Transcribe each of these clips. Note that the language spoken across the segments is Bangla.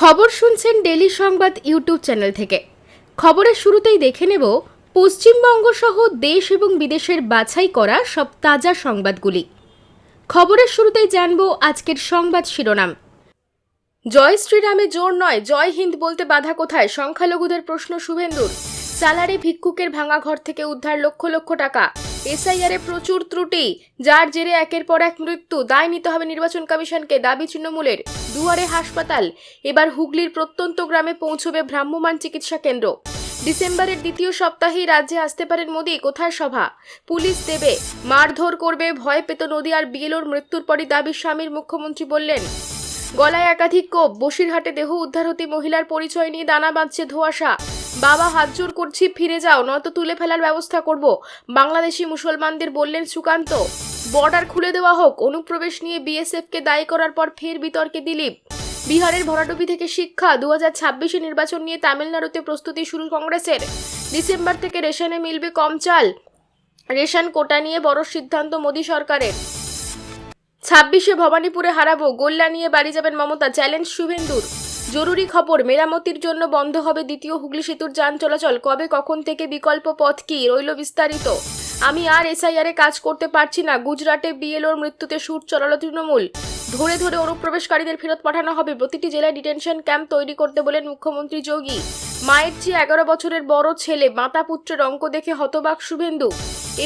খবর শুনছেন ডেলি সংবাদ ইউটিউব চ্যানেল থেকে। খবরের শুরুতেই দেখে নেব পশ্চিমবঙ্গ সহ দেশ এবং বিদেশের বাছাই করা সব তাজা সংবাদগুলি। খবরের শুরুতেই জানব আজকের সংবাদ শিরোনাম। জয় শ্রীরামে জোর নয়, জয় হিন্দ বলতে বাধা কোথায়? সংখ্যালঘুদের প্রশ্ন শুভেন্দুর। সালারে ভিক্ষুকের ভাঙা ঘর থেকে উদ্ধার লক্ষ লক্ষ টাকা। এসআইআরে প্রচুর ত্রুটি। যার জেরে একের পর এক মৃত্যু। দায় নিতে হবে নির্বাচন কমিশনকে, দাবি তৃণমূলের। দুয়ারে হাসপাতাল। এবার হুগলির প্রত্যন্ত গ্রামে পৌঁছবে ভ্রাম্যমাণ চিকিৎসা কেন্দ্র। ডিসেম্বরের দ্বিতীয় সপ্তাহেই রাজ্যে আসতে পারেন মোদী। কোথায় সভা? পুলিশ দেবে। মারধর করবে, ভয় পেত নদী আর বিএলওর মৃত্যুর পরই দাবি স্বামীর, মুখ্যমন্ত্রী বললেন। গলায় একাধিক কোপ। বসিরহাটে দেহ উদ্ধার হতে মহিলার পরিচয় নিয়ে দানা বাঁধছে ধোঁয়াশা। বাবা হাত জোর করছি, ফিরে যাও, নয়তো তুলে ফেলার ব্যবস্থা করব। বাংলাদেশি মুসলমানদের বললেন, সুকান্ত, বর্ডার খুলে দেওয়া হোক। অনুপ্রবেশ নিয়ে বিএসএফকে দায়ী করার পর ফের বিতর্কে দিলীপ। বিহারের ভরাডুবি থেকে শিক্ষা দু হাজার নির্বাচন নিয়ে তামিলনাড়ুতে প্রস্তুতি শুরু কংগ্রেসের। ডিসেম্বর থেকে রেশনে মিলবে কম চাল, রেশন কোটা নিয়ে বড় সিদ্ধান্ত মোদী সরকারের। ছাব্বিশে ভবানীপুরে হারাবো, গোল্লা নিয়ে বাড়ি যাবেন মমতা, চ্যালেঞ্জ শুভেন্দুর। জরুরি খবর, মেরামতির জন্য বন্ধ হবে দ্বিতীয় হুগলি সেতুর যান চলাচল। কবে, কখন থেকে বিকল্প পথ কি, রইল বিস্তারিত। আমি আর এসআইআরে কাজ করতে পারছি না, গুজরাটে বিএলওর মৃত্যুতে সুর চড়ালো তৃণমূল। ধরে ধরে অনুপ্রবেশকারীদের ফেরত পাঠানো হবে, প্রতিটি জেলায় ডিটেনশন ক্যাম্প তৈরি করতে বলেন মুখ্যমন্ত্রী যোগী। মায়ের চেয়ে এগারো বছরের বড় ছেলে, মাতা পুত্রের অঙ্ক দেখে হতবাক শুভেন্দু।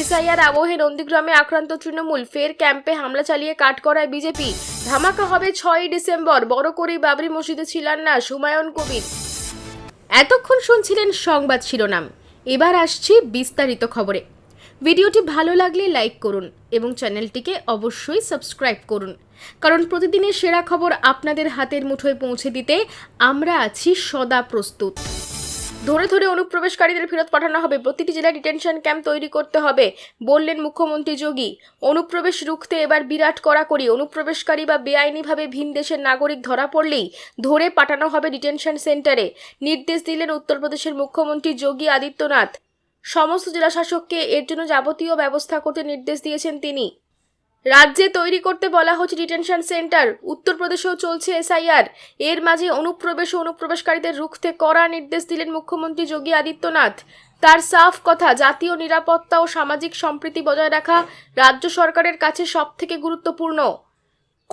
এসআইআর আবহে নন্দীগ্রামে আক্রান্ত তৃণমূল, ফের ক্যাম্পে হামলা চালিয়ে কাট করায় বিজেপি। ধামাকা হবে ছয়ই ডিসেম্বর। বড় করেই বাবরি মসজিদে ছিলেন না হুমায়ুন কবির। এতক্ষণ শুনছিলেন সংবাদ শিরোনাম। এবার আসছি বিস্তারিত খবরে। ভিডিওটি ভালো লাগলে লাইক করুন এবং চ্যানেলটিকে অবশ্যই সাবস্ক্রাইব করুন। কারণ প্রতিদিনের সেরা খবর আপনাদের হাতের মুঠোয় পৌঁছে দিতে আমরা আছি সদা প্রস্তুত। ধরে ধরে অনুপ্রবেশকারীদের ফেরত পাঠানো হবে। প্রতিটি জেলায় ডিটেনশন ক্যাম্প তৈরি করতে হবে, বললেন মুখ্যমন্ত্রী যোগী। অনুপ্রবেশ রুখতে এবার বিরাট কড়াকড়ি। অনুপ্রবেশকারী বা বেআইনিভাবে ভিন দেশের নাগরিক ধরা পড়লেই ধরে পাঠানো হবে ডিটেনশন সেন্টারে। নির্দেশ দিলেন উত্তরপ্রদেশের মুখ্যমন্ত্রী যোগী আদিত্যনাথ। সমস্ত জেলাশাসককে এর জন্য যাবতীয় ব্যবস্থা করতে নির্দেশ দিয়েছেন তিনি। রাজ্যে তৈরি করতে বলা হচ্ছে ডিটেনশন সেন্টার। উত্তরপ্রদেশেও চলছে এসআইআর। এর মাঝে অনুপ্রবেশ ও অনুপ্রবেশকারীদের রুখতে কড়া নির্দেশ দিলেন মুখ্যমন্ত্রী যোগী আদিত্যনাথ। তার সাফ কথা, জাতীয় নিরাপত্তা ও সামাজিক সম্প্রীতি বজায় রাখা রাজ্য সরকারের কাছে সবথেকে গুরুত্বপূর্ণ।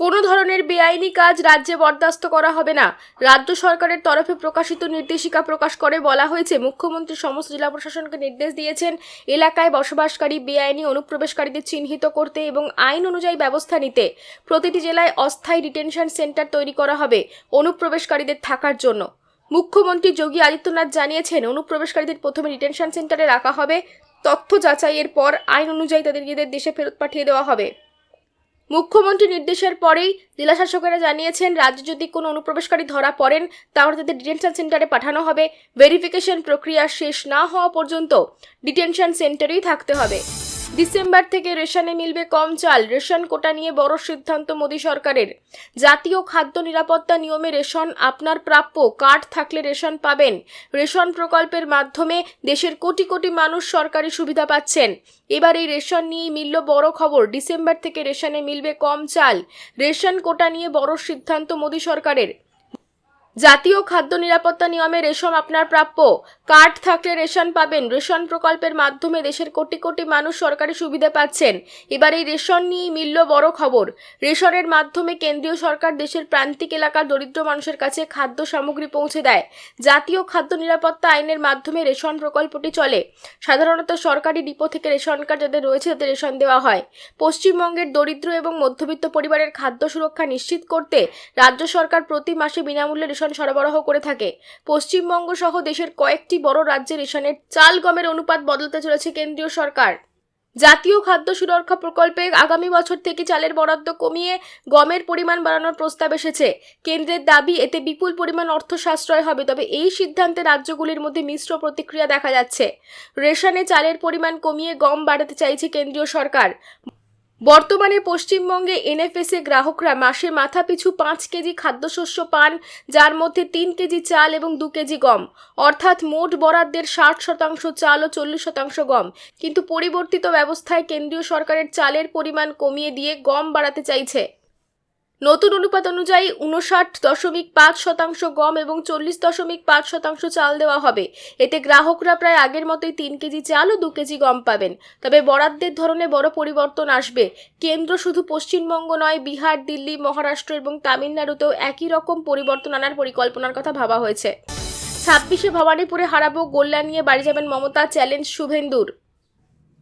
কোনো ধরনের বেআইনি কাজ রাজ্যে বরদাস্ত করা হবে না। রাজ্য সরকারের তরফে প্রকাশিত নির্দেশিকা প্রকাশ করে বলা হয়েছে, মুখ্যমন্ত্রী সমস্ত জেলা প্রশাসনকে নির্দেশ দিয়েছেন, এলাকায় বসবাসকারী বেআইনি অনুপ্রবেশকারীদের চিহ্নিত করতে এবং আইন অনুযায়ী ব্যবস্থা নিতে। প্রতিটি জেলায় অস্থায়ী ডিটেনশন সেন্টার তৈরি করা হবে অনুপ্রবেশকারীদের থাকার জন্য। মুখ্যমন্ত্রী যোগী আদিত্যনাথ জানিয়েছেন, অনুপ্রবেশকারীদের প্রথমে ডিটেনশন সেন্টারে রাখা হবে, তথ্য যাচাইয়ের পর আইন অনুযায়ী তাদের নিজেদের দেশে ফেরত পাঠিয়ে দেওয়া হবে। মুখ্যমন্ত্রী নির্দেশের পরেই জেলা শাসকেরা জানিয়েছেন, রাজ্যে যদি কোনো অনুপ্রবেশকারী ধরা পড়েন, তাহলে তাদের ডিটেনশন সেন্টারে পাঠানো হবে। ভেরিফিকেশন প্রক্রিয়া শেষ না হওয়া পর্যন্ত ডিটেনশন সেন্টারেই থাকতে হবে। ডিসেম্বর থেকে রেশনে মিলবে কম চাল, রেশন কোটা নিয়ে বড় সিদ্ধান্ত মোদী সরকারের। জাতীয় খাদ্য নিরাপত্তা নিয়মে রেশন আপনার প্রাপ্য কার্ড থাকলে রেশন পাবেন। রেশন প্রকল্পের মাধ্যমে দেশের কোটি কোটি মানুষ সরকারি সুবিধা পাচ্ছেন। এবার এই রেশন নিয়েই মিলল বড় খবর, ডিসেম্বর থেকে রেশনে মিলবে কম চাল। রেশন কোটা নিয়ে বড় সিদ্ধান্ত মোদী সরকারের। জাতীয় খাদ্য নিরাপত্তা নিয়মে রেশন আপনার প্রাপ্য। কার্ড থাকলে রেশন পাবেন। রেশন প্রকল্পের মাধ্যমে দেশের কোটি কোটি মানুষ সরকারি সুবিধা পাচ্ছেন। এবার এই রেশন নিয়েই মিলল বড় খবর। রেশনের মাধ্যমে কেন্দ্রীয় সরকার দেশের প্রান্তিক এলাকার দরিদ্র মানুষের কাছে খাদ্য সামগ্রী পৌঁছে দেয়। জাতীয় খাদ্য নিরাপত্তা আইনের মাধ্যমে রেশন প্রকল্পটি চলে। সাধারণত সরকারি ডিপো থেকে রেশন কার্ড যাদের রয়েছে তাদের রেশন দেওয়া হয়। পশ্চিমবঙ্গের দরিদ্র এবং মধ্যবিত্ত পরিবারের খাদ্য সুরক্ষা নিশ্চিত করতে রাজ্য সরকার প্রতি মাসে বিনামূল্যে রেশন সরবরাহ করে থাকে। পশ্চিমবঙ্গ সহ দেশের কয়েকটি বড় রাজ্যে রেশনের চাল গমের অনুপাত বদলতে চলেছে কেন্দ্রীয় সরকার। জাতীয় খাদ্য সুরক্ষা প্রকল্পে আগামী বছর থেকে চালের বরাদ্দ কমিয়ে গমের পরিমাণ বাড়ানোর প্রস্তাব এসেছে। কেন্দ্রের দাবি, এতে বিপুল পরিমাণ অর্থ সাশ্রয় হবে, তবে এই সিদ্ধান্তে রাজ্যগুলির মধ্যে মিশ্র প্রতিক্রিয়া দেখা যাচ্ছে। রেশনে চালের পরিমাণ কমিয়ে গম বাড়াতে চাইছে কেন্দ্রীয় সরকার। বর্তমানে পশ্চিমবঙ্গে এনএফএসএ গ্রাহকরা মাসে মাথাপিছু পাঁচ কেজি খাদ্যশস্য পান, যার মধ্যে তিন কেজি চাল এবং দু কেজি গম। অর্থাৎ মোট বরাদ্দের ষাট শতাংশ চাল ও চল্লিশ শতাংশ গম। কিন্তু পরিবর্তিত ব্যবস্থায় কেন্দ্রীয় সরকারের চালের পরিমাণ কমিয়ে দিয়ে গম বাড়াতে চাইছে। নতুন অনুপাত অনুযায়ী উনষাট দশমিক পাঁচ শতাংশ গম এবং চল্লিশ দশমিক পাঁচ শতাংশ চাল দেওয়া হবে। এতে গ্রাহকরা প্রায় আগের মতোই তিন কেজি চাল ও দু কেজি গম পাবেন। তবে বরাদ্দের ধরনে বড় পরিবর্তন আসবে। কেন্দ্র শুধু পশ্চিমবঙ্গ নয়, বিহার, দিল্লি, মহারাষ্ট্র এবং তামিলনাড়ুতেও একই রকম পরিবর্তন আনার পরিকল্পনার কথা ভাবা হয়েছে। ছাব্বিশে ভবানীপুরে হারাবো গোল্লা নিয়ে বাড়ি যাবেন মমতা, চ্যালেঞ্জ শুভেন্দুর।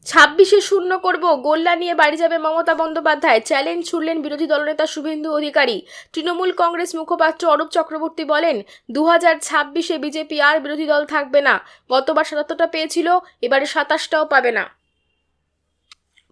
ছাব্বিশে শূন্য করব, গোল্লা নিয়ে বাড়ি যাবে মমতা বন্দ্যোপাধ্যায়। চ্যালেঞ্জ ছুড়লেন বিরোধী দলনেতা শুভেন্দু অধিকারী। তৃণমূল কংগ্রেস মুখপাত্র অরূপ চক্রবর্তী বলেন দু হাজার ছাব্বিশে বিজেপি আর বিরোধী দল থাকবে না। গতবার সাতাত্তরটা পেয়েছিল, এবারে সাতাশটাও পাবে না।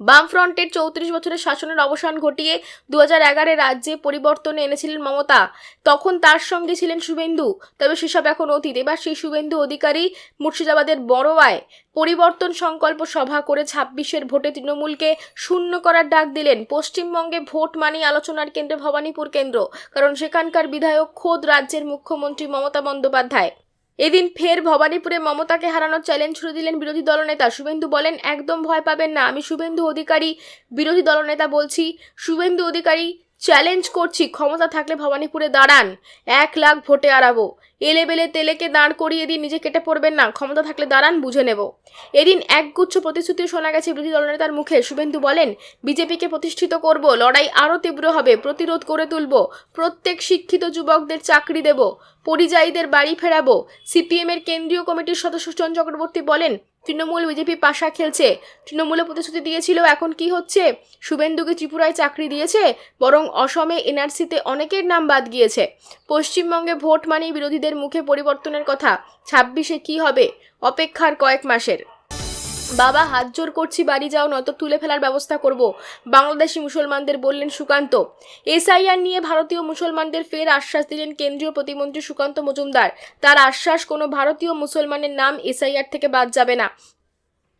বামফ্রন্টের চৌত্রিশ বছরের শাসনের অবসান ঘটিয়ে দু হাজার রাজ্যে পরিবর্তনে এনেছিলেন মমতা। তখন তার সঙ্গে ছিলেন শুভেন্দু। তবে সেসব এখন অতীত। এবার সেই শুভেন্দু অধিকারী মুর্শিদাবাদের বড়োয়ায় পরিবর্তন সংকল্প সভা করে ছাব্বিশের ভোটে তৃণমূলকে শূন্য করার ডাক দিলেন। পশ্চিমবঙ্গে ভোট মানি আলোচনার কেন্দ্রে ভবানীপুর কেন্দ্র, কারণ সেখানকার বিধায়ক খোদ রাজ্যের মুখ্যমন্ত্রী মমতা বন্দ্যোপাধ্যায়। এদিন ফের ভবানীপুরে মমতাকে হারানোর চ্যালেঞ্জ ছুড়ে দিলেন বিরোধী দলনেতা। শুভেন্দু বলেন, একদম ভয় পাবেন না। আমি শুভেন্দু অধিকারী, বিরোধী দলনেতা বলছি। শুভেন্দু অধিকারী চ্যালেঞ্জ করছি, ক্ষমতা থাকলে ভবানীপুরে দাঁড়ান। এক লাখ ভোটে আড়াবো এলেবেলে তেলেকে দাঁড় করিয়ে দিয়ে নিজে কেটে পড়বেন না, ক্ষমতা থাকলে দাঁড়ান, বুঝে নেব। এদিন একগুচ্ছ প্রতিশ্রুতি শোনা গেছে বিরোধী দলনেতার মুখে। শুভেন্দু বলেন, বিজেপিকে প্রতিষ্ঠিত করব, লড়াই আরও তীব্র হবে, প্রতিরোধ করে তুলব, প্রত্যেক শিক্ষিত যুবকদের চাকরি দেব, পরিযায়ীদের বাড়ি ফেরাবো। সিপিএমের কেন্দ্রীয় কমিটির সদস্য চন চক্রবর্তী বলেন তৃণমূল বিজেপি পাশা খেলছে। তৃণমূলে প্রতিশ্রুতি দিয়েছিল, এখন কি হচ্ছে? শুভেন্দুকে ত্রিপুরায় চাকরি দিয়েছে, বরং অসমে এনআরসিতে অনেকের নাম বাদ গিয়েছে। পশ্চিমবঙ্গে ভোট মানেই বিরোধীদের মুখে পরিবর্তনের কথা। ছাব্বিশে কি হবে? অপেক্ষার কয়েক মাসের। বাবা, হাত জোর করছি, বাড়ি যাও, নয়তো তুলে ফেলার ব্যবস্থা করব। বাংলাদেশি মুসলমানদের বললেন সুকান্ত। এসআইআর নিয়ে ভারতীয় মুসলমানদের ফের আশ্বাস দিলেন কেন্দ্রীয় প্রতিমন্ত্রী সুকান্ত মজুমদার। তার আশ্বাস, কোনো ভারতীয় মুসলমানের নাম এসআইআর থেকে বাদ যাবে না।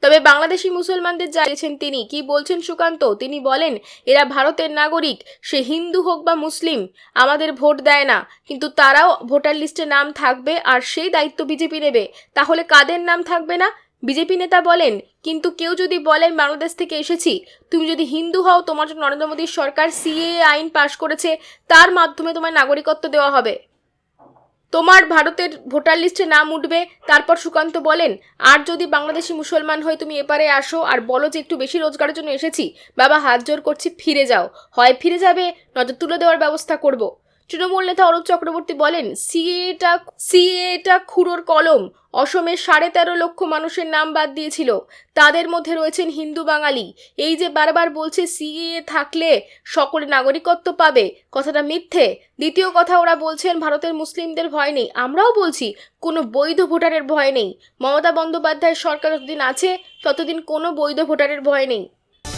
তবে বাংলাদেশি মুসলমানদের জানিয়েছেন তিনি। কি বলছেন সুকান্ত? তিনি বলেন, এরা ভারতের নাগরিক, সে হিন্দু হোক বা মুসলিম, আমাদের ভোট দেয় না। কিন্তু তারাও ভোটার লিস্টে নাম থাকবে আর সেই দায়িত্ব বিজেপি নেবে। তাহলে কাদের নাম থাকবে না? বিজেপি নেতা বলেন, কিন্তু কেউ যদি বলেন বাংলাদেশ থেকে এসেছি, তুমি যদি হিন্দু হও, তোমার জন্য নরেন্দ্র মোদীর সরকার সিএ আইন পাশ করেছে, তার মাধ্যমে তোমার নাগরিকত্ব দেওয়া হবে। তোমার ভারতের ভোটার লিস্টে নাম উঠবে, তারপর সুকান্ত বলেন, আর যদি বাংলাদেশি মুসলমান হয়ে তুমি এপারে আসো, আর বলো যে একটু বেশি রোজগারের জন্য এসেছি, বাবা হাত জোর করছি, ফিরে যাও। হয়, ফিরে যাবে, নজর তুলে দেওয়ার ব্যবস্থা করব। তৃণমূল নেতা অরূপ চক্রবর্তী বলেন সিএটা সিএটা খুঁড়োর কলম। অসমের সাড়ে তেরো লক্ষ মানুষের নাম বাদ দিয়েছিল। তাদের মধ্যে রয়েছেন হিন্দু বাঙালি। এই যে বারবার বলছে সিএ থাকলে সকলে নাগরিকত্ব পাবে, কথাটা মিথ্যে। দ্বিতীয় কথা ওরা বলছেন, ভারতের মুসলিমদের ভয় নেই। আমরাও বলছি, কোনো বৈধ ভোটারের ভয় নেই। মমতা বন্দ্যোপাধ্যায়ের সরকার যতদিন আছে, ততদিন কোনো বৈধ ভোটারের ভয় নেই।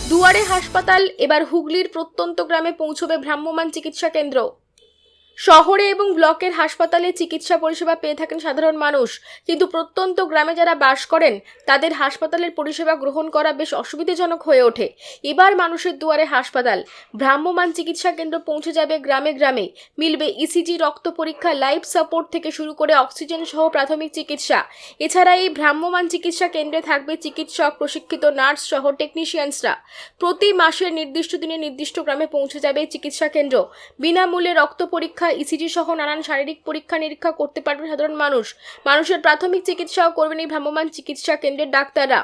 দুয়ারে হাসপাতাল, এবার হুগলির প্রত্যন্ত গ্রামে পৌঁছবে ভ্রাম্যমাণ চিকিৎসা কেন্দ্র। শহরে এবং ব্লকের হাসপাতালে চিকিৎসা পরিষেবা পেয়ে থাকেন সাধারণ মানুষ। কিন্তু প্রত্যন্ত গ্রামে যারা বাস করেন, তাদের হাসপাতালের পরিষেবা গ্রহণ করা বেশ অসুবিধাজনক হয়ে ওঠে। এবার মানুষের দুয়ারে হাসপাতাল। ভ্রাম্যমান চিকিৎসা কেন্দ্র পৌঁছে যাবে গ্রামে গ্রামে। মিলবে ইসিজি রক্ত পরীক্ষা, লাইফ সাপোর্ট থেকে শুরু করে অক্সিজেন সহ প্রাথমিক চিকিৎসা। এছাড়া এই ভ্রাম্যমান চিকিৎসা কেন্দ্রে থাকবে চিকিৎসক, প্রশিক্ষিত নার্স সহ টেকনিশিয়ানসরা। প্রতি মাসের নির্দিষ্ট দিনে নির্দিষ্ট গ্রামে পৌঁছে যাবে চিকিৎসা কেন্দ্র। বিনামূল্যে রক্ত পরীক্ষা ইসিজি সহ নানান শারীরিক পরীক্ষা নিরীক্ষা করতে পারবেন সাধারণ মানুষ। মানুষের প্রাথমিক চিকিৎসাও করবেন এই ভ্রাম্যমাণ চিকিৎসা কেন্দ্রের ডাক্তাররা।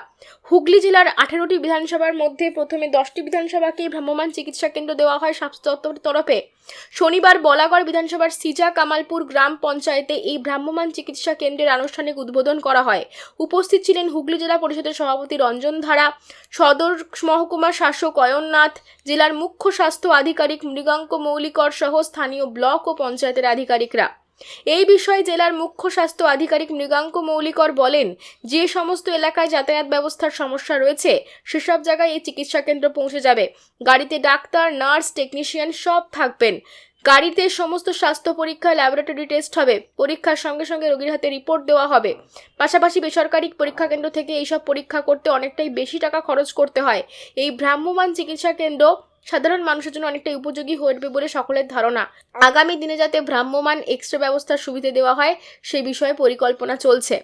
হুগলি জেলার আঠেরোটি বিধানসভার মধ্যে প্রথমে দশটি বিধানসভাকে ভ্রাম্যমাণ চিকিৎসা কেন্দ্র দেওয়া হয় স্বাস্থ্য দপ্তরের তরফে। শনিবার বলাগড় বিধানসভার সিজা কামালপুর গ্রাম পঞ্চায়েতে এই ভ্রাম্যমাণ চিকিৎসা কেন্দ্রের আনুষ্ঠানিক উদ্বোধন করা হয়। উপস্থিত ছিলেন হুগলি জেলা পরিষদের সভাপতি রঞ্জন ধারা, সদর মহকুমা শাসক অয়ননাথ, জেলার মুখ্য স্বাস্থ্য আধিকারিক মৃগাঙ্ক মৌলিকর সহ স্থানীয় ব্লক ও পঞ্চায়েতের আধিকারিকরা। এই বিষয়ে জেলার মুখ্য স্বাস্থ্য আধিকারিক মৃগাঙ্ক মৌলিকর বলেন, যে সমস্ত এলাকায় যাতায়াত ব্যবস্থার সমস্যা রয়েছে, সেসব জায়গায় এই চিকিৎসা কেন্দ্র পৌঁছে যাবে। গাড়িতে ডাক্তার, নার্স, টেকনিশিয়ান সব থাকবেন। গাড়িতে সমস্ত স্বাস্থ্য পরীক্ষা, ল্যাবরেটরি টেস্ট হবে। পরীক্ষার সঙ্গে সঙ্গে রোগীর হাতে রিপোর্ট দেওয়া হবে। পাশাপাশি বেসরকারি পরীক্ষা কেন্দ্র থেকে এইসব পরীক্ষা করতে অনেকটাই বেশি টাকা খরচ করতে হয়। এই ভ্রাম্যমান চিকিৎসা কেন্দ্র সাধারণ মানুষের জন্য অনেকটাই উপযোগী হয়ে উঠবে বলে সকলের ধারণা। আগামী দিনে যাতে ভ্রাম্যমাণ এক্সরে ব্যবস্থার সুবিধে দেওয়া হয় সেই বিষয়ে পরিকল্পনা চলছে।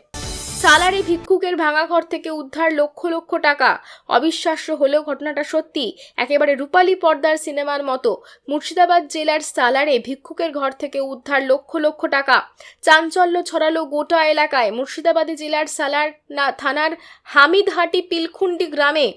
সালারে ভিক্ষুকের ভাঙা ঘর থেকে উদ্ধার লক্ষ লক্ষ টাকা। অবিশ্বাস্য হলেও ঘটনাটা সত্যি। একেবারে রূপালী পর্দার সিনেমার মতো। মুর্শিদাবাদ জেলার সালারে ভিক্ষুকের ঘর থেকে উদ্ধার লক্ষ লক্ষ টাকা। চাঞ্চল্য ছড়ালো গোটা এলাকায়। মুর্শিদাবাদী জেলার সালার থানার হামিদহাটি পিলখুন্ডি গ্রামে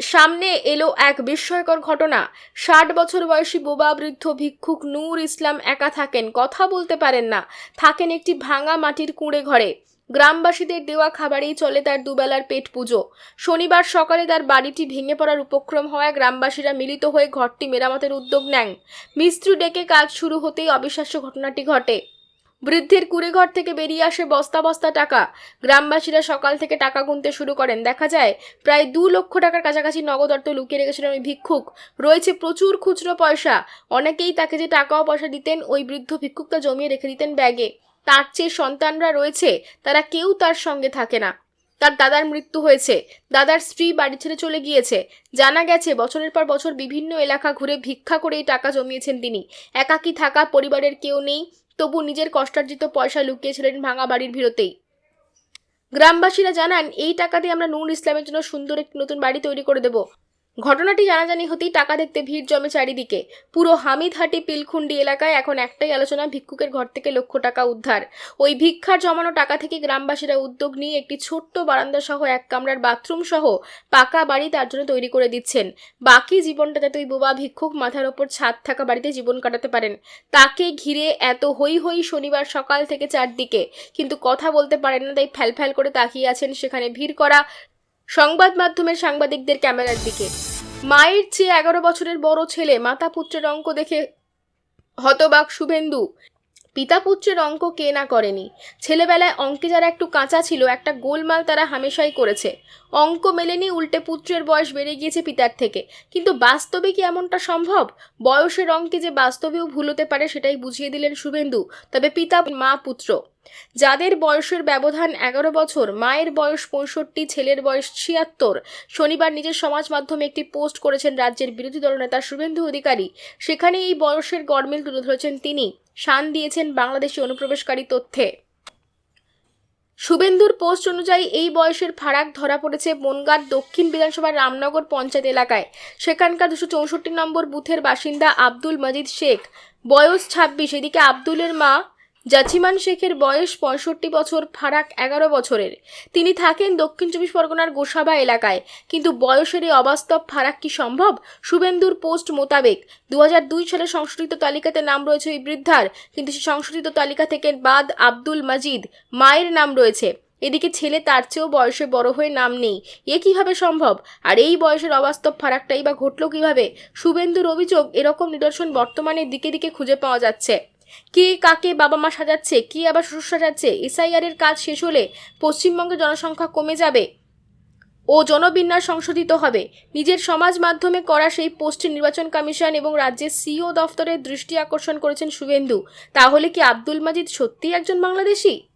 সামনে এলো এক বিস্ময়কর ঘটনা। ষাট বছর বয়সী বোবা বৃদ্ধ ভিক্ষুক নূর ইসলাম একা থাকেন, কথা বলতে পারেন না। থাকেন একটি ভাঙা মাটির কুঁড়ে ঘরে। গ্রামবাসীদের দেওয়া খাবারেই চলে তার দুবেলার পেট পুজো। শনিবার সকালে তার বাড়িটি ভেঙে পড়ার উপক্রম হওয়ায় গ্রামবাসীরা মিলিত হয়ে ঘরটি মেরামতের উদ্যোগ নেন। মিস্ত্রি ডেকে কাজ শুরু হতেই অবিশ্বাস্য ঘটনাটি ঘটে। বৃদ্ধের কুড়েঘর থেকে বেরিয়ে আসে বস্তা বস্তা টাকা। গ্রামবাসীরা সকাল থেকে টাকা গুনতে শুরু করেন। দেখা যায়, প্রায় দু লক্ষ টাকার কাছাকাছি নগদ অর্থ লুকিয়ে রেখেছিলেন ওই ভিক্ষুক। রয়েছে প্রচুর খুচরো পয়সা। অনেকেই তাকে যে টাকা ও পয়সা দিতেন, ওই বৃদ্ধ ভিক্ষুক তা জমিয়ে রেখে দিতেন ব্যাগে। তার চেয়ে সন্তানরা রয়েছে, তারা কেউ তার সঙ্গে থাকে না। তার দাদার মৃত্যু হয়েছে। দাদার স্ত্রী বাড়ি ছেড়ে চলে গিয়েছে। জানা গেছে, বছরের পর বছর বিভিন্ন এলাকা ঘুরে ভিক্ষা করে টাকা জমিয়েছেন তিনি। একাকী থাকা পরিবারের কেউ নেই। তবু নিজের কষ্টার্জিত পয়সা লুকিয়েছিলেন ভাঙা বাড়ির ভিড়তেই। গ্রামবাসীরা জানান, এই টাকা দিয়ে আমরা নূর ইসলামের জন্য সুন্দর একটি নতুন বাড়ি তৈরি করে দেব। ঘটনাটি জানাজানি হতেই টাকা দেখতে ভিড় জমে চারিদিকে। পুরো হামিদহাটি পিলখুন্ডি এলাকায় এখন একটাই আলোচনা, ভিক্ষুকের ঘর থেকে লক্ষ টাকা উদ্ধার। ওই ভিক্ষার জমানো টাকা থেকে গ্রামবাসীরা উদ্যোগ নিয়ে একটি ছোট্ট বারান্দা সহ এক কামরার বাথরুম সহ পাকা বাড়ি তার জন্য তৈরি করে দিচ্ছেন। বাকি জীবনটা যাতে ওই বোবা ভিক্ষুক মাথার ওপর ছাদ থাকা বাড়িতে জীবন কাটাতে পারেন। তাকে ঘিরে এত হই হই শনিবার সকাল থেকে চারদিকে। কিন্তু কথা বলতে পারেন না, তাই ফ্যালফ্যাল করে তাকিয়ে আছেন সেখানে ভিড় করা সংবাদ মাধ্যমের সাংবাদিকদের ক্যামেরার দিকে। মায়ের চেয়ে এগারো বছরের বড় ছেলে মাতা পুত্রের অঙ্ক দেখে হতবাক শুভেন্দু। পিতা পুত্রের অঙ্ক কে না করেনি। ছেলেবেলায় অঙ্কে যারা একটু কাঁচা ছিল, একটা গোলমাল তারা হামেশাই করেছে। অঙ্ক মেলেনি, উল্টে পুত্রের বয়স বেড়ে গিয়েছে পিতার থেকে। কিন্তু বাস্তবে কি এমনটা সম্ভব? বয়সের অঙ্কে যে বাস্তবেও ভুল হতে পারে সেটাই বুঝিয়ে দিলেন শুভেন্দু। তবে পিতা মা পুত্র। যাদের বয়সের ব্যবধান এগারো বছর, মায়ের বয়স পঁয়ষট্টি, ছেলের বয়স ছিয়াত্তর। শনিবার নিজের সমাজ মাধ্যমে একটি পোস্ট করেছেন রাজ্যের বিরোধী দলনেতা শুভেন্দু অধিকারী। সেখানে এই বয়সের গরমিল তুলে ধরেছেন তিনি। শান দিয়েছেন বাংলাদেশি অনুপ্রবেশকারী তথ্যে। শুভেন্দুর পোস্ট অনুযায়ী এই বয়সের ফারাক ধরা পড়েছে বনগাঁ দক্ষিণ বিধানসভার রামনগর পঞ্চায়েত এলাকায়। সেখানকার দুশো চৌষট্টি নম্বর বুথের বাসিন্দা আব্দুল মজিদ শেখ। বয়স ছাব্বিশ, এদিকে আব্দুলের মা জাচিমান শেখের বয়স পঁয়ষট্টি বছর, ফারাক এগারো বছরের। তিনি থাকেন দক্ষিণ চব্বিশ পরগনার গোসাবা এলাকায়। কিন্তু বয়সের এই অবাস্তব ফারাক কি সম্ভব? শুভেন্দুর পোস্ট মোতাবেক দু হাজার দুই সালে সংশোধিত তালিকাতে নাম রয়েছে ওই বৃদ্ধার। কিন্তু সেই সংশোধিত তালিকা থেকে বাদ আব্দুল মাজিদ, মায়ের নাম রয়েছে। এদিকে ছেলে তার চেয়েও বয়সে বড় হয়ে নাম নেই। এ কীভাবে সম্ভব? আর এই বয়সের অবাস্তব ফারাকটাই বা ঘটল কীভাবে? শুভেন্দুর অভিযোগ এরকম নিদর্শন বর্তমানে দিকে দিকে খুঁজে পাওয়া যাচ্ছে। কে কাকে বাবা মা সাজাচ্ছে, কে আবার শ্বশুর সাজাচ্ছে, এসআইআরের কাজ শেষ হলে পশ্চিমবঙ্গের জনসংখ্যা কমে যাবে ও জনবিন্যাস সংশোধিত হবে। নিজের সমাজ মাধ্যমে করা সেই পোস্টে নির্বাচন কমিশন এবং রাজ্যের সিও দফতরের দৃষ্টি আকর্ষণ করেছেন শুভেন্দু। তাহলে কি আব্দুল মাজিদ সত্যিই একজন বাংলাদেশি?